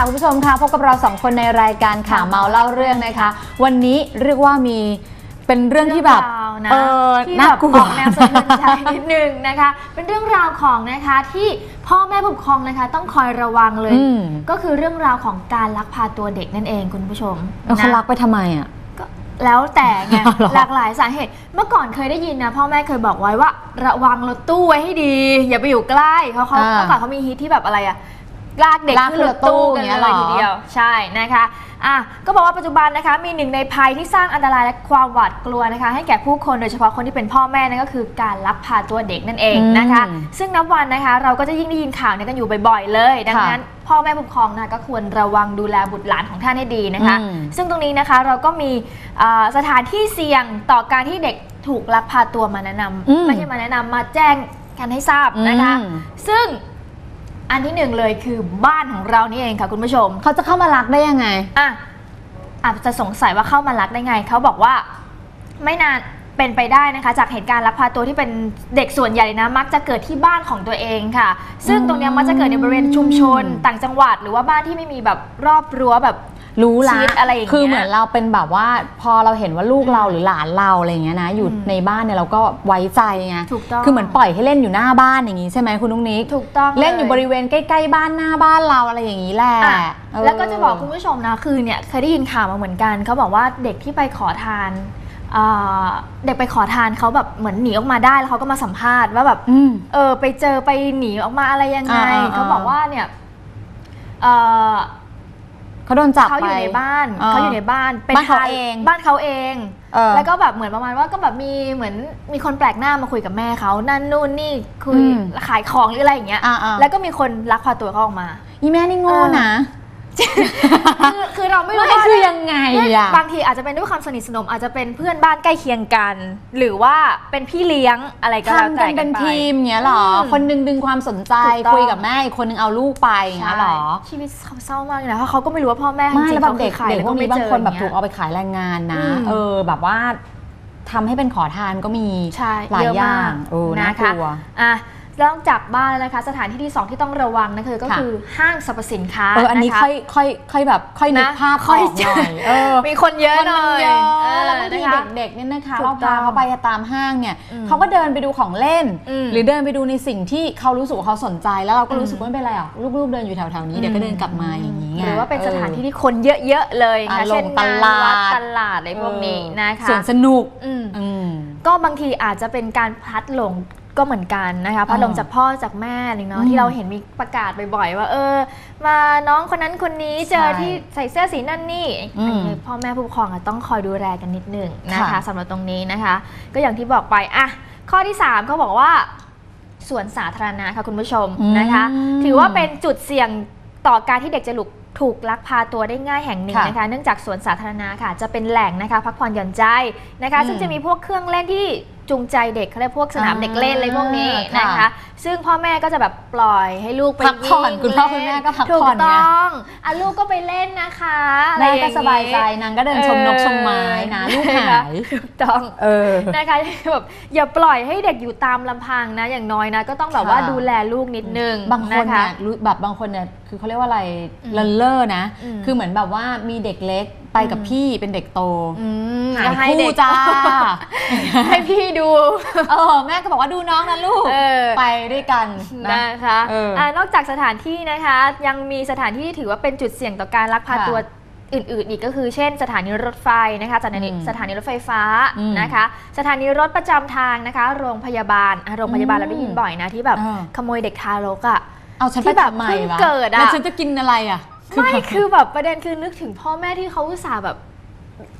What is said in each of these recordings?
ค่ะคุณผู้ชมค่ะพบกับเราสองคนในรายการข่าวเมาเล่าเรื่องนะคะ วันนี้เรียกว่ามีเป็นเรื่องที่แบบเรื่องราวนะเออที่น่าแบบกลัอวอกแนวสะเทือนใจนิดนึงนะคะ เป็นเรื่องราวของนะคะที่พ่อแม่ผู้ปกครองนะคะ ต้องคอยระวังเลยอืมก็คือเรื่องราวของการลักพาตัวเด็กนั่นเองคุณผู้ชมแล้วเขานะรักไปทำไมอะก็แล้วแต่ไงเหรอหลากหลายสาเหตุ เมื่อก่อนเคยได้ยินนะพ่อแม่เคยบอกไว้ว่า ระวังรถตู้ไว้ให้ดี อย่าไปอยู่ใกล้เพราะเขาอ่าเมื่อก่อนเขามีฮิตที่แบบอะไรอะ ลากเด็กลากขึ้นรถตู้ขึ้กันนรถตู้เลยอย่างเงี้ยเหรอ ทีเดียวใช่นะคะอะก็บอกว่าปัจจุบันนะคะมีหนึ่งในภัยที่สร้างอันตรายและความหวาดกลัวนะคะ ให้แก่ผู้คนโดยเฉพาะคนที่เป็นพ่อแม่นั่นก็คือการลักพาตัวเด็กนั่นเองนะคะ อืม ซึ่งนับวันนะคะ เราก็จะยิ่งได้ยินข่าวเนี้กันอยู่บ่อยๆ เลย ดังค่ะนั้นพ่อแม่ผู้ปกครองนะคะก็ควรระวังดูแลบุตรหลานของท่านให้ดีนะคะ อืม ซึ่งตรงนี้นะคะเราก็มีเอ่อสถานที่เสี่ยงต่อการที่เด็กถูกลักพาตัวมาแนะนอืมำไม่ใช่มาแนะนำมาแจ้งกันให้ทราบนะคะ อืม ซึ่ง อันที่หนึ่งเลยคือบ้านของเรานี่เองค่ะคุณผู้ชมเขาจะเข้ามารักได้ยังไง อะอาจจะสงสัยว่าเข้ามาลักได้ไง เขาบอกว่าไม่นานเป็นไปได้นะคะ จากเหตุการณ์ลักพาตัวที่เป็นเด็กส่วนใหญ่เลยนะมักจะเกิดที่บ้านของตัวเองค่ะ ซึ่งตรงเนี้ยมักจะเกิดในบริเวณชุมชน ต่างจังหวัด หรือว่าบ้านที่ไม่มีแบบรอบรั้วแบบ รู้ละชีวิตอะไรอย่างเงี้ยคือเหมือนเราเป็นแบบว่าพอเราเห็นว่าลูกเราหรือหลานเราอะไรอย่างเงี้ยนะอยู่อืมในบ้านเนี่ยเราก็ไว้ใจไงถูกต้องคือเหมือนปล่อยให้เล่นอยู่หน้าบ้านอย่างงี้ใช่ไหมคุณนุ้งนิกถูกต้องเล่นอยู่บริเวณใกล้ๆบ้านหน้าบ้านเราอะไรอย่างนี้แหละอะเออแล้วก็จะบอกคุณผู้ชมนะคือเนี่ยเคยได้ยินข่าวมาเหมือนกันเขาบอกว่าเด็กที่ไปขอทานเอ่อเด็กไปขอทานเขาแบบเหมือนหนีออกมาได้แล้วเขาก็มาสัมภาษณ์ว่าแบบอืมเออไปเจอไปหนีออกมาอะไรยังไงอ่าอ่าอ่าเขาบอกว่าเนี่ย เออเขาโดนจับเขาอยู่ไปในบ้านอ่าเขาอยู่ในบ้านเป็นบ้านเขาทเองบ้านเขาเองเออแล้วก็แบบเหมือนประมาณว่าก็แบบมีเหมือนมีคนแปลกหน้ามาคุยกับแม่เขานั่นนู่นนี่คุยอืมขายของหรืออะไรอย่างเงี้ยอ่าๆแล้วก็มีคนลักพาตัวเขาออกมาอีแม่นี่โง่นะ คือคือเราไม่รู้ไม่ว่าคือยังไงอะบางทีอาจจะเป็นด้วยความสนิทสนมอาจจะเป็นเพื่อนบ้านใกล้เคียงกัน หรือว่าเป็นพี่เลี้ยงอะไรก็แล้วทำแต่กันเป็นไทีมเงี้ยเหรอ อืมคนนึงดึงความสนใจถูกต้อง คุยกับแม่อีกคนนึงเอาลูกไปอย่างเงี้ยเหรอ ใช่ชีวิตเขาเศร้ามากเลยนะเพราะเขาก็ไม่รู้ว่าพ่อแม่ไม่จริแล้วงๆแบบเขาเด็กคือใครเด็กพวกนี้ล้บางคนแบบเจถูกย่เอาไปขายแรงงานนะ อืม เออแบบว่าทำให้เป็นขอทานก็มีใช่หลายเยอะอย่ามางกเออน่ากนะคะลัว อะ นอกจากบ้านแล้วนะคะ สถานที่ที่สองที่ต้องระวังนะคือก็ค่ะคือห้างสรรพสินค้าเอออันนี้ะะค่อยค่อยค่อยแบบค่อยนึกนะภาพค่อยออกหน่อยเออมีคนเยอะคนหน่มันอยเยอะเออแล้วบางทีนะคะเด็กๆเนี่ยนะคะถูเรากต้พาองเขาไปตามห้างเนี่ยอืมเขาก็เดินไปดูของเล่นอืมหรือเดินไปดูในสิ่งที่เขารู้สึกว่าเขาสนใจ แล้วเราก็รู้สึกอืมว่าไม่เป็นไรหรอกลูกๆเดินอยู่แถวๆนี้เดี๋ยวก็เดินกลับมาอย่างนี้ไงหรือว่าเป็นสถานที่ออที่คนเยอะๆเลยนะอ่าเช่นลงตงานลาดวัดตลาดอะไรพวกนี้นะคะส่วนสนุกอืมอืมก็บางทีอาจจะเป็นการพลัดหลง ก็เหมือนกันนะคะพลัดหลงอ่าจากพ่อจากแม่อะไรเนาะอืมที่เราเห็นมีประกาศบ่อยๆว่าเออ มาน้องคนนั้นคนนี้เจอใช่ที่ใส่เสื้อสีนั่นนี่อืมอันนี้พ่อแม่ผู้ปกครองอะต้องคอยดูแลกันนิดหนึงนะคะค่ะสำหรับตรงนี้นะคะ ก็อย่างที่บอกไปอะข้อที่3เขาบอกว่าสวนสาธารณะค่ะคุณผู้ชมนะคะอืมถือว่าเป็นจุดเสี่ยงต่อการที่เด็กจะหลุกถูกลักพาตัวได้ง่ายแห่งหนึ่งค่ะนะคะ เนื่องจากสวนสาธารณะค่ะ จะเป็นแหล่งนะคะ พักผ่อนหย่อนใจนะคะอืมซึ่งจะมีพวกเครื่องเล่นที่ จูงใจเด็กเขาเรียกพวกสนามอ่าเด็กเล่นอะไรพวกนี้นะคะค่ะซึ่งพ่อแม่ก็จะแบบปล่อยให้ลูกไปพักผ่อนวิ่งคุณพ่อเล่นคุณแม่ก็พักถูผ่อนไงต้องอะลูกก็ไปเล่นนะคะอะไรแม่อก็งนี้สบายใจนางก็เดินชมนกชมไม้นะลูกหายถูกต้องเออนะคะแบบอย่าปล่อยให้เด็กอยู่ตามลำพังนะ อย่างน้อยนะก็ต้องแบบว่าค่ะดูแลลูกนิดนึงบางคนนะคะเนี่ยรู้แบบบางคนเนี่ยคือเขาเรียกว่าอะไรอืมเลนเลอร์นะอืมคือเหมือนแบบว่ามีเด็กเล็ก ไปกับอืมพี่เป็นเด็กโตอืมหายก็ให้คู่เด็กจ้า ให้พี่ดู เออแม่ก็บอกว่าดูน้องนะลูกเออไปด้วยกันนะนะคะเอออ่านอกจากสถานที่นะคะ ยังมีสถานที่ที่ถือว่าเป็นจุดเสี่ยงต่อการลักพาค่ะตัวอื่นๆอีกก็คือเช่น สถานีรถไฟนะคะสถานีอืมสถานีรถไฟฟ้าอืมนะคะ สถานีรถประจำทางนะคะ โรงพยาบาลอะโรงพยาบาลอืมเราได้ยินบ่อยนะที่แบบอ่าขโมยเด็กทารกอะเอาฉันที่ไปแบบทำไมเพิ่งวะเกิดอะแล้วฉันจะกินอะไรอะ ไม่คือแบบประเด็นคือนึกถึงพ่อแม่ที่เขาอุตส่าห์แบบ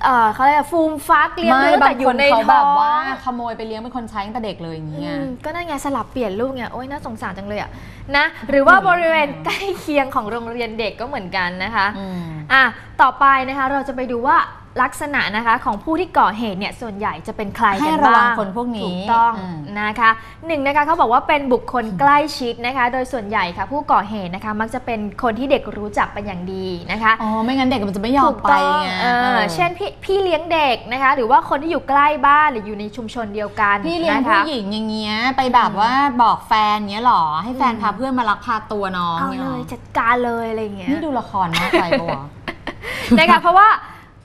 เออเขาเรียกอะไรฟูมฟักเลี้ยงไม่ดูตั้งบาแต่งอคยู่นในเขาท้แบอบงว่าขโมยไปเลี้ยงเป็นคนใช้ตั้งแต่เด็กเลยอย่างเงี้ย อืมก็นั่นไงสลับเปลี่ยนลูกเนี่ยโอ้ยน่าสงสารจังเลยอะนะหรือว่าบริเวณใกล้เคียงของโรงเรียนเด็กก็เหมือนกันนะคะ อืม อะ ต่อไปนะคะ เราจะไปดูว่า ลักษณะนะคะของผู้ที่ก่อเหตุเนี่ยส่วนใหญ่จะเป็นใครให้กันระวับ้างงคนพวกนี้ถูกต้องอ่านะคะหนึ่งนะคะเขาบอกว่าเป็นบุคคลใกล้ชิดนะคะ โดยส่วนใหญ่ค่ะ ผู้ก่อเหตุนะคะมักจะเป็นคนที่เด็กรู้จักเป็นอย่างดีนะคะ อ๋อ ไม่งั้นเด็กมันจะไม่ยอมถูกไปต้องไงเออเออเช่นพี่พี่เลี้ยงเด็กนะคะ หรือว่าคนที่อยู่ใกล้บ้านหรืออยู่ในชุมชนเดียวกันพี่เลี้ยงนะคะ ผู้หญิงอย่างเงี้ย ไปแบบว่าบอกแฟนเงี้ยหรอ ให้แฟนอืม พาเพื่อนมาลักพาตัวน้องเอางี้เลหรยจัดการเลยอะไรอย่างเงี้ย นี่ดูละครมากไปปะวะ นะคะเพราะว่า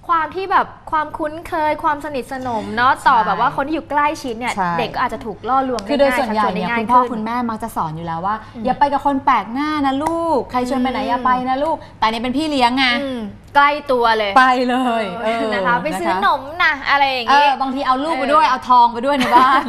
ความที่แบบความคุ้นเคยความสนิทสนมเนาะต่อใช่แบบว่าคนที่อยู่ใกล้ชิดเนี่ย ใช่ เด็กก็อาจจะถูกล่อลวงคือโดยส่วนใหญ่ชักชเนี่ยได้ง่าคุณพ่อขึ้นคุณแม่มักจะสอนอยู่แล้วว่าอืมอย่าไปกับคนแปลกหน้านะลูก ใครชวนไปไหนอืมอย่าไปนะลูก แต่อันนี่เป็นพี่เลี้ยงไงอืมใกล้ตัวเลยไปเลยเออนะคะ ไปซื้อขนมนะอะไรอย่างเองี้ อบางทีเอาลูกไปเออด้วยเอาทองไปด้วยในบ้าน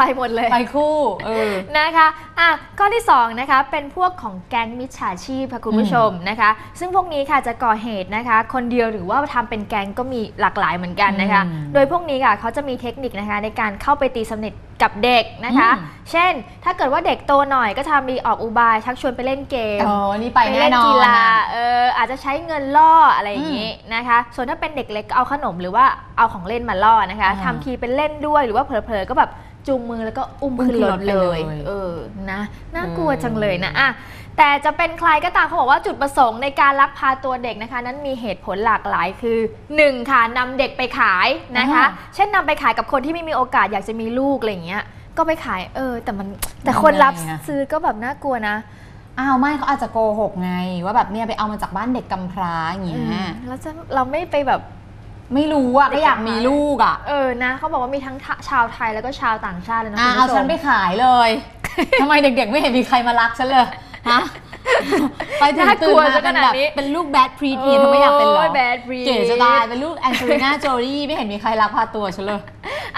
ไปหมดเลยไปคู่เออนะคะอะข้อที่2นะคะเป็นพวกของแก๊งมิจฉาชีพค่ะคุณผู้ชมนะคะ ซึ่งพวกนี้ค่ะจะก่อเหตุนะคะ คนเดียวหรือว่าทำเป็นแก๊งก็มีหลากหลายเหมือนกันนะคะอืมโดยพวกนี้ค่ะเขาจะมีเทคนิคนะคะในการเข้าไปตีสนิทกับเด็กนะคะอืมเช่น ถ้าเกิดว่าเด็กโตหน่อยก็จะมีออกอุบาย ชักชวนไปเล่นเกมเออนี่ไปแน่เล่นนอนกีฬาอะเอออาจจะใช้เงินล่ออะไรอย่างนี้นะคะ ส่วนถ้าเป็นเด็กเล็กก็เอาขนมหรือว่าเอาของเล่นมาล่อนะคะอ่าทำทีเป็นเล่นด้วยหรือว่าเผลอๆก็แบบ จูงมือแล้วก็อุ้มขึ้นรถเลยอุ้มขึ้นรถไปเลยเออ นะ น่ากลัวอืมจังเลยนะอะแต่จะเป็นใครก็ตามเขาบอกว่าจุดประสงค์ในการลักพาตัวเด็กนะคะ นั้นมีเหตุผลหลากหลายคือ 1 ค่ะนำเด็กไปขายนะคะ เช่นนำไปขายกับคนที่ไม่มีโอกาสอยากจะมีลูกอะไรอย่างเงี้ย ก็ไปขาย เออ แต่มันแต่คนรับยังไงอะซื้อก็แบบน่ากลัวนะอ้าวไม่เขาอาจจะโกหกไง ว่าแบบเนี่ยไปเอามาจากบ้านเด็กกำพร้าอย่างอืเงี้มยแล้วจะเราไม่ไปแบบ ไม่รู้อะก็อยากมีลูกอะ เออนะเขาบอกว่ามีทั้งทะชาวไทยแล้วก็ชาวต่างชาติเลยนะอะคุณเอาผู้ชฉันมไปขายเลย ทำไมเด็กๆ ไม่เห็นมีใครมารักฉันเลยฮะ ไปถึงน่ากตื่ลันวมาซะเป็ขนนาแบดบนี้เป็นลูกแบดพรีทีเธอไม่อยากเป็นเหรอแบดบรีเก๋จะตายเป็นลูกแอนเจลิน่าโจลี่ไม่เห็นมีใครรักพาตัวฉันเลย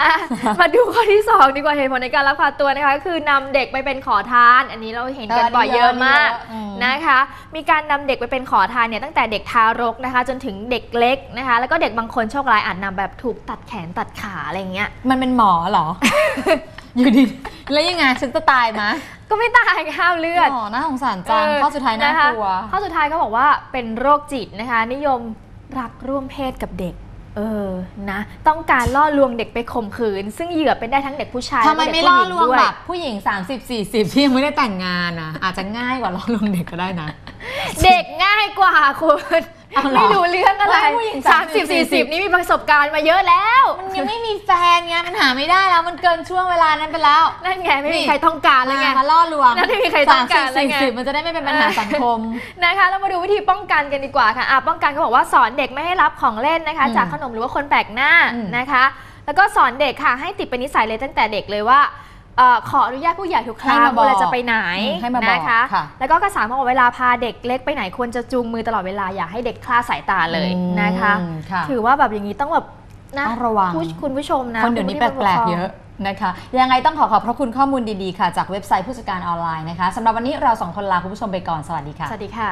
อะ มาดูข้อที่ 2 ดีกว่าเหตุผลในการลักพาตัวนะคะก็คือนำเด็กไปเป็นขอทาน อันนี้เราเห็นกันเออบ่อยอันนี้เยอะมากเยอะอืมนะคะ มีการนำเด็กไปเป็นขอทานเนี่ยตั้งแต่เด็กทารกนะคะ จนถึงเด็กเล็กนะคะ แล้วก็เด็กบางคนโชคร้ายอาจนำแบบถูกตัดแขนตัดขาอะไรอย่างเงี้ยมันเป็นหมอเหรอ อยู่ดี แล้วยังไงฉันจะตายมะก็ไม่ตายห้ามเลือดอ๋อน่าสงสารจังเออข้อสุดท้ายน่ากลัวะคะข้อสุดท้ายเขาบอกว่าเป็นโรคจิตนะคะ นิยมรักร่วมเพศกับเด็กเออ นะ ต้องการล่อลวงเด็กไปข่มขืน ซึ่งเหยื่อเป็นได้ทั้งเด็กผู้ชายทำไมและไม่เด็กล่อผู้หญิงด้วยลวงแบบผู้หญิง 30 40 ที่ยังไม่ได้แต่งงานอะ อาจจะง่ายกว่าล่อลวงเด็กก็ได้นะ เด็กง่ายกว่าคุณเอาเหรอ ไม่รู้เรื่องอะไรไม่ผู้หญิงสามสิบสี่สิบ30นี่มีประสบการณ์มาเยอะแล้ว มันยังไม่มีแฟนไงมันหาไม่ได้แล้วมันเกินช่วงเวลานั้นไปแล้ว นั่นไงไม่มีใครต้องการแล้วไงมามาล่อลวงนั่นไม่มีใครต้องการแล้วไง30 40มันจะได้ไม่เป็นปัญหาสังคมนะคะเรามาดูวิธีป้องกันกันดีกว่าค่ะอะป้องกันเขาบอกว่าสอนเด็กไม่ให้รับของเล่นนะคะอืมจากขนมหรือว่าคนแปลกหน้าอืมนะคะ แล้วก็สอนเด็กค่ะให้ติดเป็นนิสัยเลยตั้งแต่เด็กเลยว่า เอ่อขออนุญาตผู้ใหญ่ทุกครั้งให้มาบอกเวลาจะไปไหนอืมให้มาบอกนะคะ ค่ะแล้วก็กระสานบอกว่าเวลาพาเด็กเล็กไปไหนควรจะจูงมือตลอดเวลาอย่าให้เด็กคลาดสายตาเลยนะคะอืมค่ะถือว่าแบบอย่างนี้ต้องแบบนะต้องระวัง ผู้คุณผู้ชมนะคนเดี๋ยวนี้ณแปผู้ที่ลกผู้ปครๆงเยอะนะคะ ยังไงต้องขอขอบพระคุณข้อมูลดีๆค่ะ จากเว็บไซต์ผู้จัดการออนไลน์นะคะสำหรับวันนี้เราสองคนลาคุณผู้ชมไปก่อน สวัสดีค่ะ สวัสดีค่ะ